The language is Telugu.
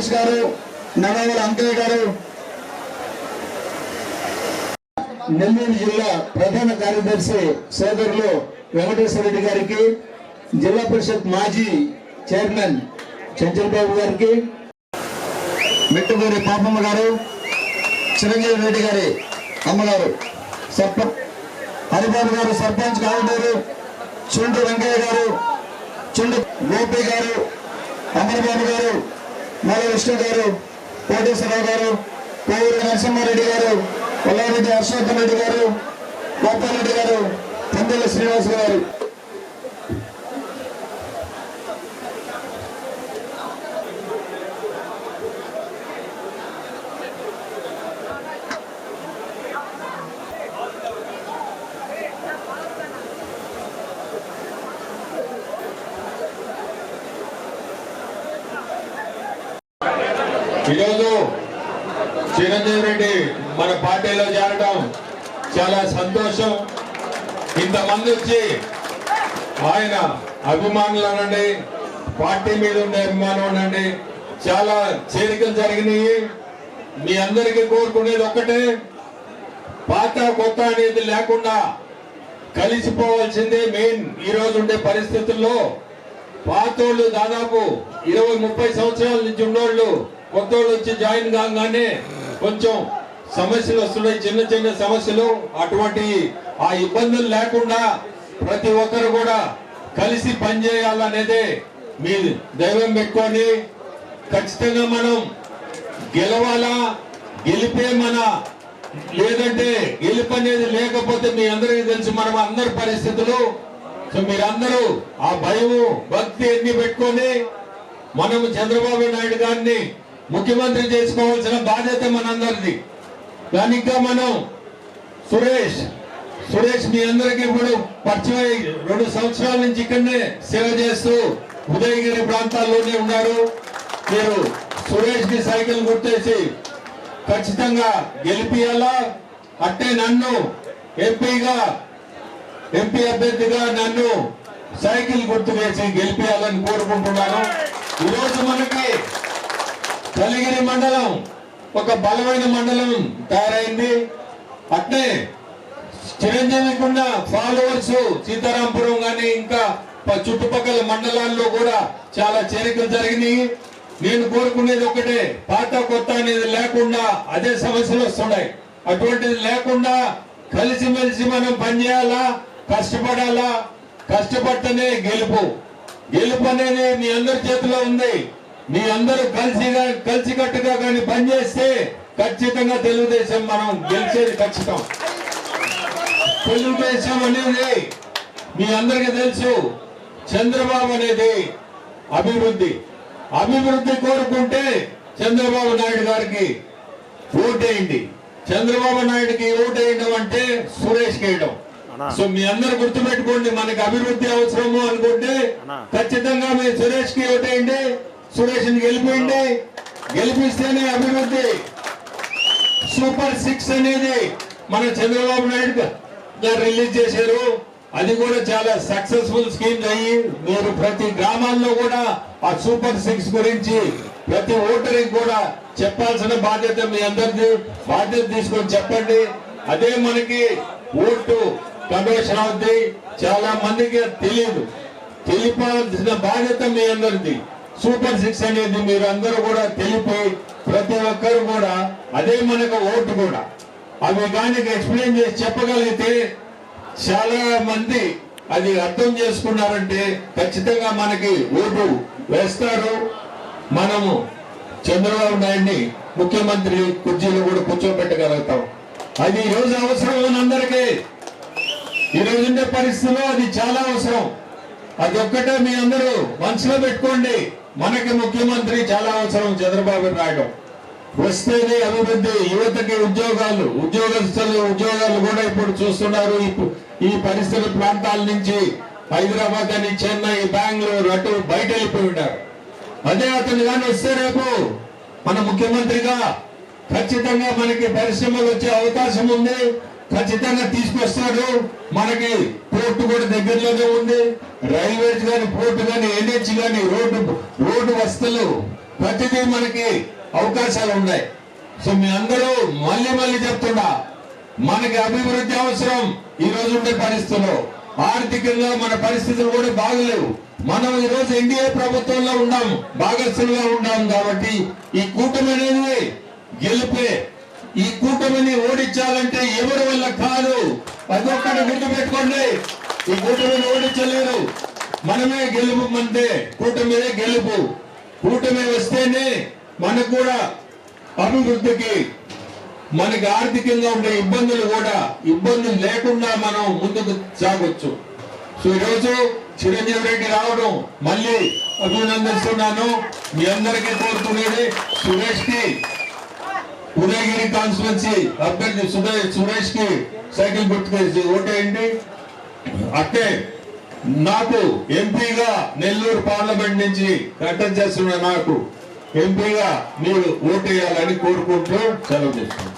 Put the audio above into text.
సురేష్ గారు నవమల అంకయ్య గారు నెల్లూరు జిల్లా ప్రధాన కార్యదర్శి సోదరులు వెంకటేశ్వర రెడ్డి గారికి జిల్లా పరిషత్ మాజీ చైర్మన్ చంచల్ బాబు గారికి మిట్టుగూరి పాపమ్మ గారు చిరంజీవి రెడ్డి గారి అమ్మగారు సర్ప హరిబాబు గారు సర్పంచ్ కావడారు చుండు వెంకయ్య గారు చుండు గోపి గారు అమరబాబు గారు మల్ల విష్ణు గారు కోటేశ్వరరావు గారు కోవూరు నరసింహారెడ్డి గారు కొల్లారెడ్డి హర్షవర్ధన్ రెడ్డి గారు గోపాలరెడ్డి గారు పందెల శ్రీనివాస్ గారు. ఈరోజు చిరంజీవి రెడ్డి మన పార్టీలో చేరడం చాలా సంతోషం. ఇంతమంది వచ్చి ఆయన అభిమానులు అనండి పార్టీ మీద ఉండే అభిమానం అనండి చాలా చేరికలు జరిగినాయి. మీ అందరికీ కోరుకునేది ఒక్కటే పాత కొత్త అనేది లేకుండా కలిసిపోవాల్సిందే మెయిన్ ఈ రోజు ఉండే పరిస్థితుల్లో. పాతోళ్ళు దాదాపు ఇరవై ముప్పై సంవత్సరాల నుంచి ఉన్నోళ్ళు కొత్త వచ్చి జాయిన్ కాగానే కొంచెం సమస్యలు వస్తున్నాయి. చిన్న చిన్న సమస్యలు అటువంటి ఆ ఇబ్బందులు లేకుండా ప్రతి ఒక్కరు కూడా కలిసి పనిచేయాలనేదే మీ దైవం పెట్టుకొని ఖచ్చితంగా మనం గెలవాలా గెలిపే మన లేదంటే గెలుపు అనేది లేకపోతే మీ అందరికీ తెలుసు మనం అందరి పరిస్థితులు. సో మీరందరూ ఆ భయము భక్తి ఎన్ని పెట్టుకొని మనము చంద్రబాబు నాయుడు గారిని ముఖ్యమంత్రి చేసుకోవాల్సిన బాధ్యత మనందరిది. కానీ ఇంకా మనం సురేష్ సురేష్ మీ అందరికీ ఇప్పుడు పరిచయం రెండు సంవత్సరాల నుంచి ఇక్కడనే సేవ చేస్తూ ఉదయగిరి ప్రాంతాల్లోనే ఉన్నారు. మీరు సురేష్కి సైకిల్ గుర్తేసి ఖచ్చితంగా గెలిపియాలా? అట్టే నన్ను ఎంపీగా ఎంపీ అభ్యర్థిగా నన్ను సైకిల్ గుర్తు వేసి గెలిపియాలని కోరుకుంటున్నాను. ఈరోజు మనకి కలిగిరి మండలం ఒక బలమైన మండలం తయారైంది. అట్నే చిరంజీవికి ఉన్న ఫాలోవర్స్ సీతారాంపురం కానీ ఇంకా చుట్టుపక్కల మండలాల్లో కూడా చాలా చేరికలు జరిగినాయి. నేను కోరుకునేది ఒకటే పాత కొత్త అనేది లేకుండా అదే సమస్యలు వస్తున్నాయి. అటువంటిది లేకుండా కలిసిమెలిసి మనం పనిచేయాలా కష్టపడాలా? కష్టపడితేనే గెలుపు. గెలుపు అనేది మీ అందరి చేతిలో ఉంది. మీ అందరూ కలిసిగా కలిసికట్టుగా కానీ పనిచేస్తే ఖచ్చితంగా తెలుగుదేశం మనం గెలిచేది ఖచ్చితం. తెలుగుదేశం అనేది మీ అందరికీ తెలుసు చంద్రబాబు అనేది అభివృద్ధి. అభివృద్ధి కోరుకుంటే చంద్రబాబు నాయుడు గారికి ఓటేయండి. చంద్రబాబు నాయుడుకి ఓటేయడం అంటే సురేష్ వేయడం. సో మీ అందరు గుర్తుపెట్టుకోండి మనకి అభివృద్ధి అవసరము అనుకుంటే ఖచ్చితంగా మీరు సురేష్కి ఓటేయండి. సురేష్ని గెలిపిస్తేనే అభివృద్ధి. సూపర్ సిక్స్ అనేది మన చంద్రబాబు నాయుడు గారు రిలీజ్ చేశారు. అది కూడా చాలా సక్సెస్ఫుల్ స్కీమ్స్ అయ్యి మీరు ప్రతి గ్రామాల్లో కూడా ఆ సూపర్ సిక్స్ గురించి ప్రతి ఓటరికి కూడా చెప్పాల్సిన బాధ్యత మీ అందరిది. బాధ్యత తీసుకొని చెప్పండి. అదే మనకి ఓటు కమిషన్ అవుద్ది చాలా మందికి తెలియదు. తెలిపాల్సిన బాధ్యత మీ అందరిది. సూపర్ సిక్స్ అనేది మీరు అందరూ కూడా తెలిపి ప్రతి ఒక్కరు కూడా అదే మనకు ఓటు కూడా. అవి కానీ ఎక్స్ప్లెయిన్ చేసి చెప్పగలిగితే చాలా మంది అది అర్థం చేసుకున్నారంటే ఖచ్చితంగా మనకి ఓటు వేస్తారు. మనము చంద్రబాబు నాయుడిని ముఖ్యమంత్రి కుర్చీలో కూడా కూర్చోబెట్టగలుగుతాం. అది ఈరోజు అవసరం మనందరికీ ఈ రోజుండే పరిస్థితుల్లో అది చాలా అవసరం. అది ఒక్కటే మీ అందరూ మనసులో పెట్టుకోండి. మనకి ముఖ్యమంత్రి చాలా అవసరం చంద్రబాబు నాయుడు. వస్తేనే అభివృద్ధి యువతకి ఉద్యోగాలు ఉద్యోగస్తులు ఉద్యోగాలు కూడా ఇప్పుడు చూస్తున్నారు. ఈ- ఈ పరిసర ప్రాంతాల నుంచి హైదరాబాద్ అని చెన్నై బెంగళూరు అటు బయట వెళ్ళిపోయి ఉన్నారు. అదే అతను కానీ వస్తే రేపు మన ముఖ్యమంత్రిగా ఖచ్చితంగా మనకి పరిశ్రమలు వచ్చే అవకాశం ఉంది. ఖచ్చితంగా తీసుకొస్తాడు. మనకి పోర్టు కూడా దగ్గరలోనే ఉంది. రైల్వేస్ కానీ పోర్టు కానీ ఎన్హెచ్ కానీ రోడ్డు రోడ్డు వస్తువులు ప్రతిదీ మనకి అవకాశాలు ఉన్నాయి. సో మీ అందరూ మళ్ళీ మళ్ళీ చెప్తున్నా మనకి అభివృద్ధి అవసరం ఈ రోజు ఉండే పరిస్థితుల్లో ఆర్థికంగా మన పరిస్థితులు కూడా బాగలేవు. మనం ఈ రోజు ఎన్డీఏ ప్రభుత్వంలో ఉన్నాం భాగస్థులుగా ఉన్నాం కాబట్టి ఈ కూటమి అనేది గెలిపే ఈ కూటమిని ఓడించాలంటే ఎవరి వల్ల కాదు? అది ఒక్కటి గుర్తు పెట్టుకోండి. ఈ కూటమిని ఓడించలేరు. మనమే గెలుపు అంటే కూటమిదే గెలుపు. కూటమి వస్తేనే మనకు కూడా అభివృద్ధికి మనకి ఆర్థికంగా ఉండే ఇబ్బందులు కూడా ఇబ్బందులు లేకుండా మనం ముందుకు సాగొచ్చు. సో ఈరోజు చిరంజీవి రెడ్డి రావడం మళ్ళీ అభినందిస్తున్నాను. మీ అందరికీ కోరుతున్నది సురేష్కి ఉదయగిరి కాన్స్టిట్యున్సీ అభ్యర్థి సురేష్ సురేష్కి సైకిల్ గుర్తుకేసి ఓటేయండి. అట్టే నాకు ఎంపీగా నెల్లూరు పార్లమెంట్ నుంచి కంటెస్ట్ చేస్తున్న నాకు ఎంపీగా మీరు ఓటేయాలని కోరుకుంటూ సెలవు చేస్తున్నాను